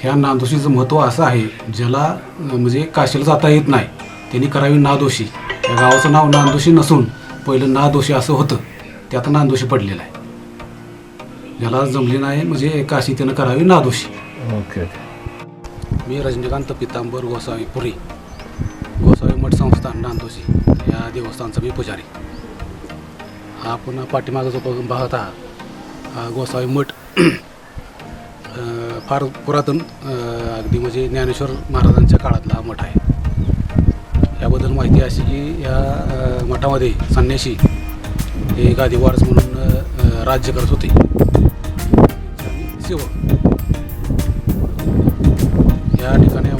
ह्या नादोशीचं महत्त्व असं आहे ज्याला म्हणजे काशीला जाता येत नाही. त्यांनी करावी नादोशी या गावाचं नाव नांदोशी नसून पहिलं नादोशी असं होतं. त्यात नांदोशी पडलेलं आहे. ज्याला जमली नाही म्हणजे काशी त्यानं करावी नादोशी ओके मी रजनीकांत पितांबर गोसावी पुरी. गोसावी मठ संस्थान नांदोशी या देवस्थानचा मी पुजारी. हा पुन्हा पाठीमागं जो बघून पाहत आहात. गोसावी मठ फार पुरातन अगदी म्हणजे ज्ञानेश्वर महाराजांच्या काळातला हा मठ आहे. याबद्दल माहिती अशी की या मठामध्ये संन्यासी हे गादीवारस म्हणून राज्य करत होते. सेवक. या ठिकाणी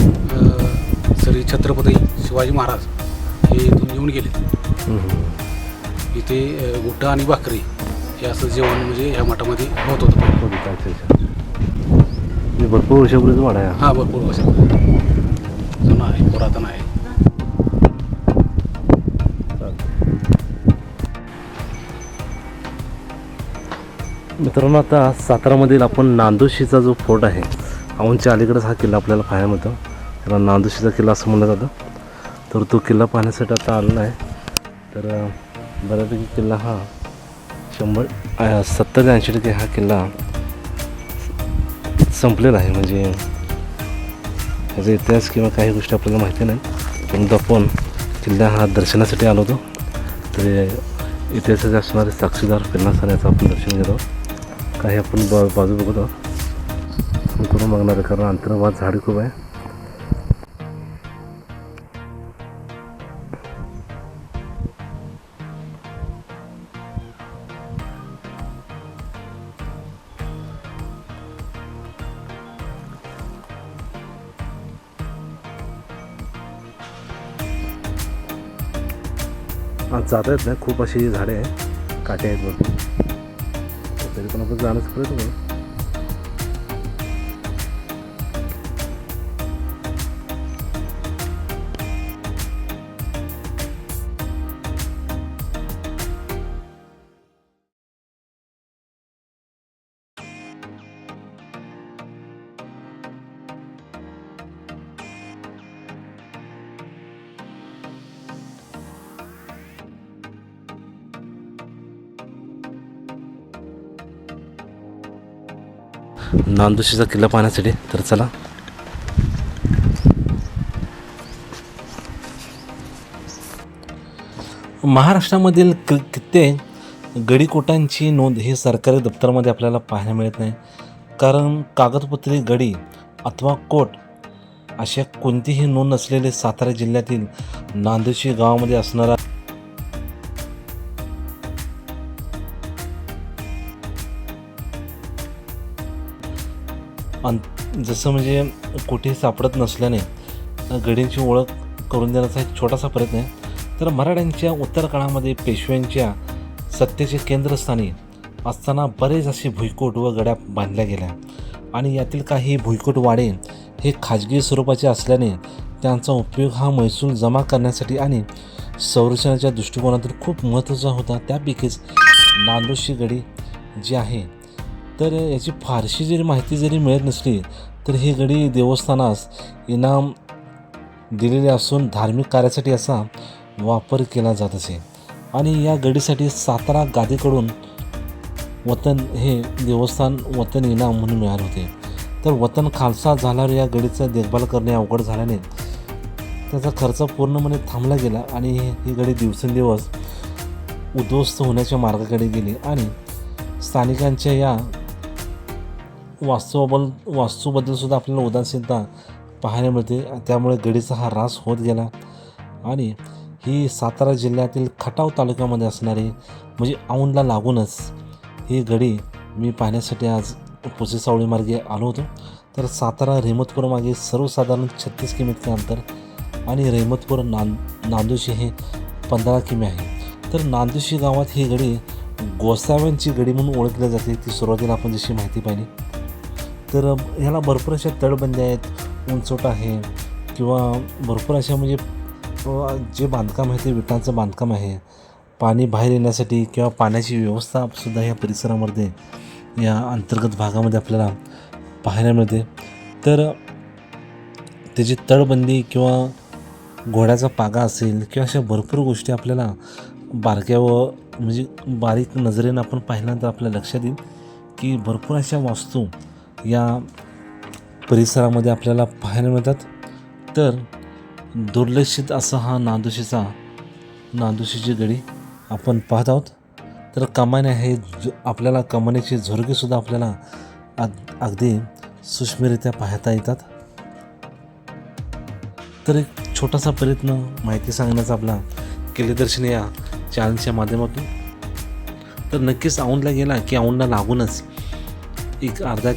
श्री छत्रपती शिवाजी महाराज हे इथून येऊन गेले. इथे गुट्टा आणि भाकरी हे असं जेवण म्हणजे या मठामध्ये होत होतं. पहिलं. अच्छा अच्छा म्हणजे भरपूर वर्षापूर्वीच वाडा आहे. हा. हा भरपूर वर्ष जुना आहे पुरातन आहे. मित्रांनो आता सातारामधील आपण नांदोशीचा जो फोर्ट आहे औंधच्या अलीकडेच हा किल्ला आपल्याला पाहायला मिळतो. त्याला नांदोशीचा किल्ला असं म्हणलं जातं. तर तो किल्ला पाहण्यासाठी आता आलेला आहे. तर अं, बऱ्यापैकी किल्ला हा शंभर सत्तर ते ऐंशी टक्के हा किल्ला संपलेला आहे. म्हणजे त्याचा इतिहास किंवा काही गोष्टी आपल्याला माहिती नाही. परंतु आपण किल्ला हा दर्शनासाठी आलो होतो. तर इतिहासाचे असणारे साक्षीदार फिरणासार याचं आपण दर्शन घेतो काही आपण बा बाजू बघत आहोत. करून मागणारे आहे? कारण अंतर्वाद झाडी खूप आहे. आज जाता येत नाही खूप अशी झाडे आहे काटे आहेत भरपूर. तरी पण आपण जाण्याचा प्रयत्न करू नांदोशीचा किल्ला पाहण्यासाठी. तर चला. महाराष्ट्रामधील क कित्येक गडीकोटांची नोंद ही सरकारी दप्तरामध्ये आपल्याला पाहायला मिळत नाही. कारण कागदपत्री गडी अथवा कोट अशा कोणतीही नोंद नसलेले सातारा जिल्ह्यातील नांदोशी गावामध्ये असणारा अन जसं म्हणजे कुठेही सापडत नसल्याने गडींची ओळख करून देण्याचा एक छोटासा प्रयत्न आहे. तर मराठ्यांच्या उत्तर काळामध्ये पेशव्यांच्या सत्तेचे केंद्रस्थानी असताना बरेच असे भुईकोट व गड्या बांधल्या गेल्या. आणि यातील काही भुईकोट वाडे हे खाजगी स्वरूपाचे असल्याने त्यांचा उपयोग हा महसूल जमा करण्यासाठी आणि संरक्षणाच्या दृष्टिकोनातून खूप महत्त्वाचा होता. त्यापैकीच नांदोशी गडी जी आहे तर याची फारशी जरी माहिती जरी मिळत नसली तर ही गडी देवस्थानास इनाम दिलेले असून धार्मिक कार्यासाठी असा वापर केला जात असे. आणि या गडीसाठी सातारा गादीकडून वतन हे देवस्थान वतन इनाम म्हणून मिळाले होते. तर वतन खालसा झाल्यावर या गडीचा देखभाल करणे अवघड झाल्याने त्याचा खर्च पूर्णपणे थांबला गेला आणि ही गडी दिवसेंदिवस उद्ध्वस्त होण्याच्या मार्गाकडे गेली. आणि स्थानिकांच्या या वास्तवाबल वास्तूबद्दल सुद्धा आपल्याला उदासीनता पाहायला मिळते. त्यामुळे गडीचा हा ऱ्हास होत गेला. आणि ही सातारा जिल्ह्यातील खटाव तालुक्यामध्ये असणारी म्हणजे औंधला लागूनच ही गडी मी पाहण्यासाठी आज पुसे सावळी मार्गे आलो होतो. तर सातारा रेहमतपूर मागे सर्वसाधारण छत्तीस किमीचे अंतर आणि रेहमतपूर नां नांदोशी हे पंधरा किमी आहे. तर नांदोशी गावात ही गडी गोसाव्यांची गडी म्हणून ओळखली जाते. ती सुरुवातीला आपण जशी माहिती पाहिली तर ह्याला भरपूर अशा तळबंद्या आहेत उंचोट आहे किंवा भरपूर अशा म्हणजे जे बांधकाम आहे ते विटांचं बांधकाम आहे. पाणी बाहेर येण्यासाठी किंवा पाण्याची व्यवस्थासुद्धा ह्या परिसरामध्ये या अंतर्गत भागामध्ये आपल्याला पाहायला मिळते. तर त्याची तळबंदी किंवा घोड्याचा पागा असेल किंवा अशा भरपूर गोष्टी आपल्याला बारक्या व म्हणजे बारीक नजरेनं आपण पाहिल्यानंतर आपल्या लक्षात येईल की भरपूर अशा वास्तू या परिसरामध्ये आपल्याला पाहायला मिळतात. तर दुर्लक्षित असा हा नादोशीचा नादोशीची गडी आपण पाहत आहोत. तर कमाने हे आपल्याला कमानीचे झोरगेसुद्धा आपल्याला अग अगदी सूक्ष्मरित्या पाहता येतात. तर एक छोटासा प्रयत्न माहिती सांगण्याचा आपला केलेदर्शनी या चॅनलच्या माध्यमातून. तर नक्कीच औंधला गेला की औंधला लागूनच एक अर्धा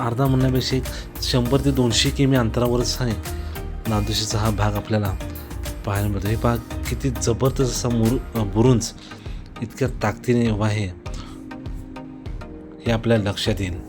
अर्धा म्हणण्यापेक्षा एक शंभर ते दोनशे किमी अंतरावरच आहे नादोशीचा हा भाग आपल्याला पाहायला मिळतो. हे भाग किती जबरदस्त असा मुरु बुरुंज इतक्या ताकदीने उभा आहे हे आपल्या लक्षात येईल.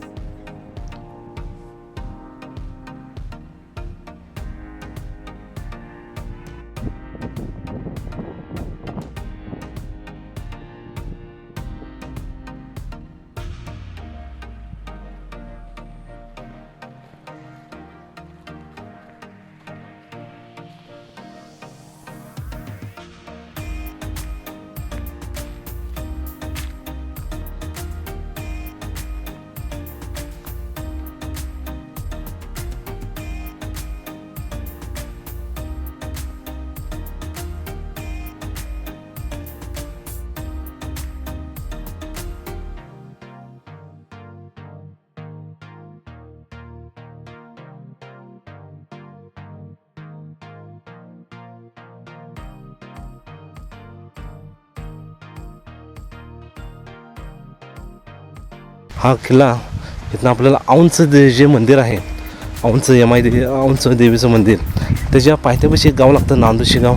हा किल्ला इथनं आपल्याला औंच दे जे मंदिर आहे औंचं यमाई देवी औंच देवीचं मंदिर त्याच्या पायथ्यापाशी एक गाव लागतं नांदुशी गाव.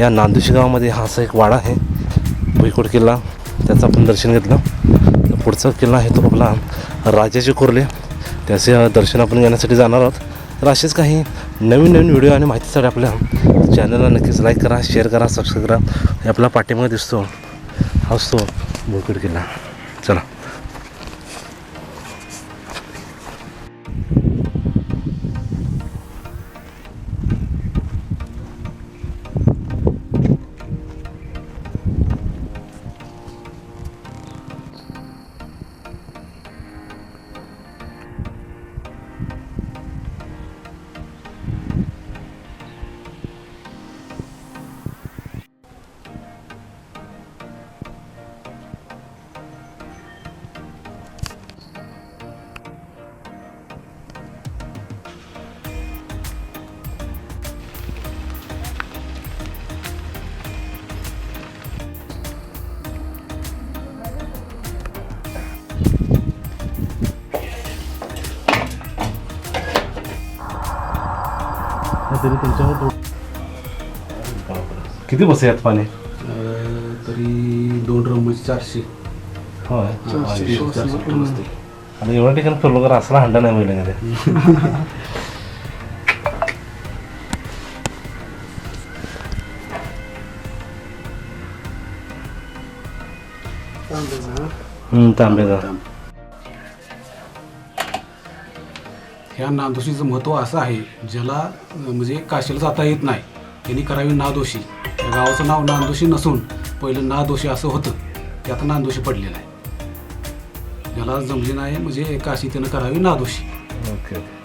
या नांदुशी गावामध्ये हा असा एक वाडा आहे भुईकोट किल्ला. त्याचं आपण दर्शन घेतलं. तर पुढचा किल्ला आहे तो आपला राजाचे कोरले. त्याचे दर्शन आपण घेण्यासाठी जाणार आहोत. तर असेच काही नवीन नवीन व्हिडिओ आणि माहितीसाठी आपल्या चॅनलला नक्कीच लाईक करा शेअर करा सबस्क्राईब करा. हे आपला पाठिंबा दिसतो. हा असतो भुईकोट किल्ला. चला. तरी त्यांच्यावर किती बसे आहेत पाणी? तरी दोन ड्रम चारशे. होय. चारशे बसते. आणि एवढ्या ठिकाणी फिरलो का असला हंडा नाही मिळेल मध्ये तांब्याचा ह्या नादोशीचं महत्त्व असं आहे ज्याला म्हणजे काशीला जाता येत नाही. त्यांनी करावी नादोषी या गावाचं नाव नांदोशी नसून पहिलं नादोषी असं होतं. ते आता नांदोशी पडलेलं आहे. ज्याला जमली नाही म्हणजे काशी त्यानं करावी नादोषी ओके.